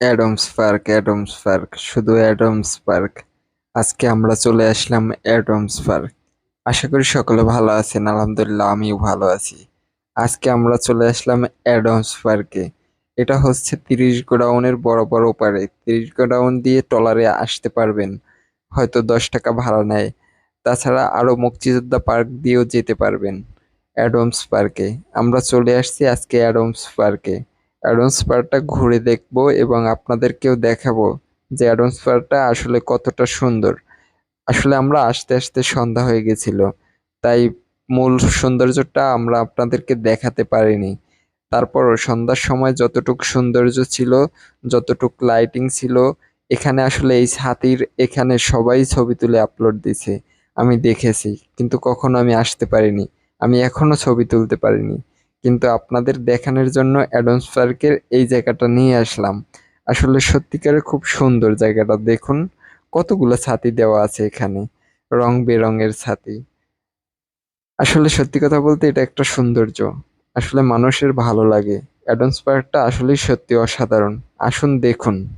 Adams park Adams park, শুধু Adams park. আজকে আমরা চলে আসলাম অ্যাডামস পার্ক। আশা করি সকলে ভালো আছেন, আলহামদুলিল্লাহ আমিও ভালো আছি। আজকে আমরা চলে আসলাম অ্যাডামস পার্কে। এটা হচ্ছে তিরিশ গোডাউনের বড় বড় ওপারে তিরিশ গোডাউন দিয়ে ট্রলারে আসতে পারবেন, হয়তো দশ টাকা ভাড়া নেয়। তাছাড়া আরও মুক্তিযোদ্ধা পার্ক দিয়েও যেতে পারবেন অ্যাডামস পার্কে। আমরা চলে আসছি আজকে অ্যাডামস পার্কে। পার্কটা ঘুরে দেখব এবং আপনাদেরকেও দেখাবো যে পার্কটা আসলে কতটা সুন্দর। আসলে আমরা আসতে আসতে সন্ধ্যা হয়ে গেছিল, তাই মূল সৌন্দর্যটা আমরা আপনাদেরকে দেখাতে পারিনি। তারপরও সন্ধ্যার সময় যতটুক সৌন্দর্য ছিল, যতটুক লাইটিং ছিল, এখানে আসলে এই হাতির এখানে সবাই ছবি তুলে আপলোড দিছে। আমি দেখেছি, কিন্তু কখনো আমি আসতে পারিনি। আমি এখনও ছবি তুলতে পারিনি। কিন্তু আপনাদের দেখানোর জন্য অ্যাডামস পার্কের এই জায়গাটা নিয়ে আসলাম। আসলে সত্যিকারে খুব সুন্দর জায়গাটা। দেখুন, কতগুলো ছাতি দেওয়া আছে এখানে। রং বেরঙের ছাতি। আসলে সত্যি কথা বলতে এটা একটা সৌন্দর্য। আসলে মানুষের ভালো লাগে। অ্যাডামস পার্কটা আসলেই সত্যি অসাধারণ। আসুন দেখুন।